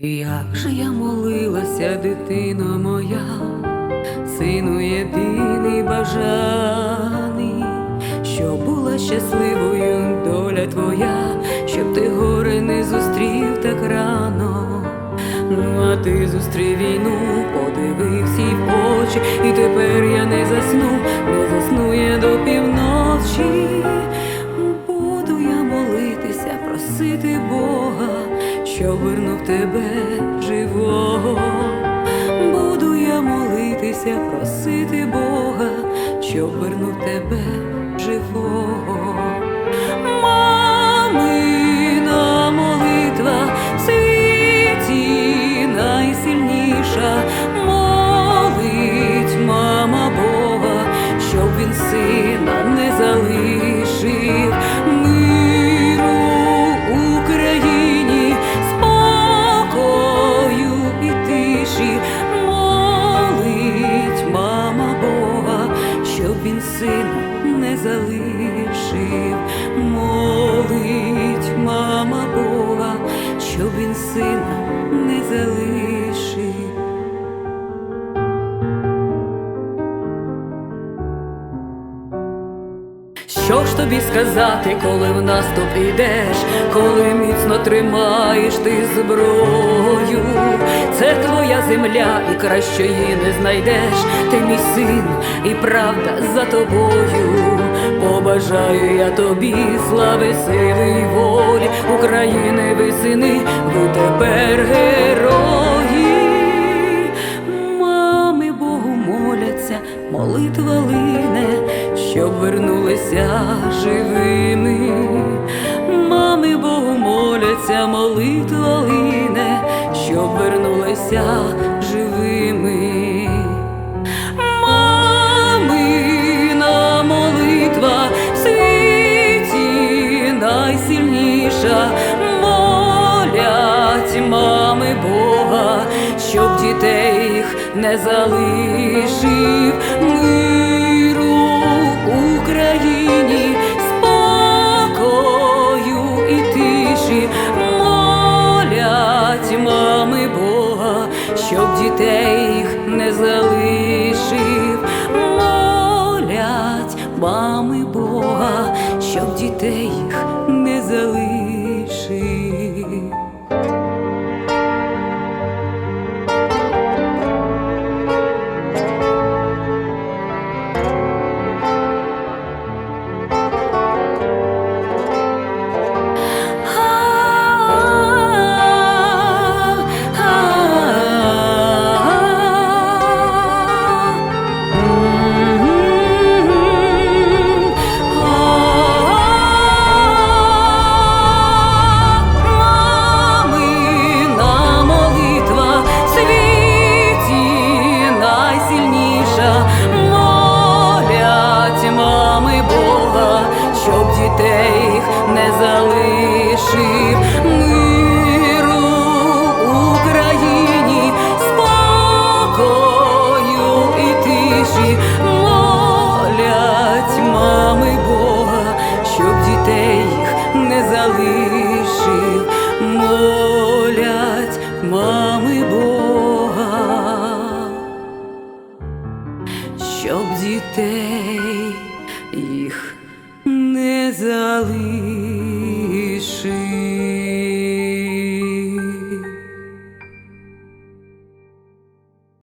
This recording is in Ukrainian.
Молися, дитино моя, сину єдиний бажаний, щоб була щасливою доля твоя, щоб ти горе не зустрів так рано. Ну, а ти зустрів війну, подивився в очі, і тепер я не засну, не засну я до півночі. Що вернув тебе живого. Буду я молитися, просити Бога, що вернув тебе живого. Він сина не залишив, молить мама Бога, щоб він сина не залишив. Що ж тобі сказати, коли в наступ ідеш, коли міцно тримаєш ти зброю? Це твоя земля, і кращої не знайдеш. Ти мій син, і правда за тобою. Побажаю я тобі слави, сили й волі України, ви сини, ви тепер герої. Мами Богу моляться, молитва лине, щоб вернулися живими. Мами Богу моляться, молитва лине, вернулися живими. Мамина молитва в молять мами Бога, щоб дітей їх не залишив щоб дітей їх не залишив, молять мами Бога, щоб дітей їх не залишив миру Україні, спокою і тиші, молять мами Бога, щоб дітей їх не залишив, молять мами Бога, щоб дітей їх не залишив.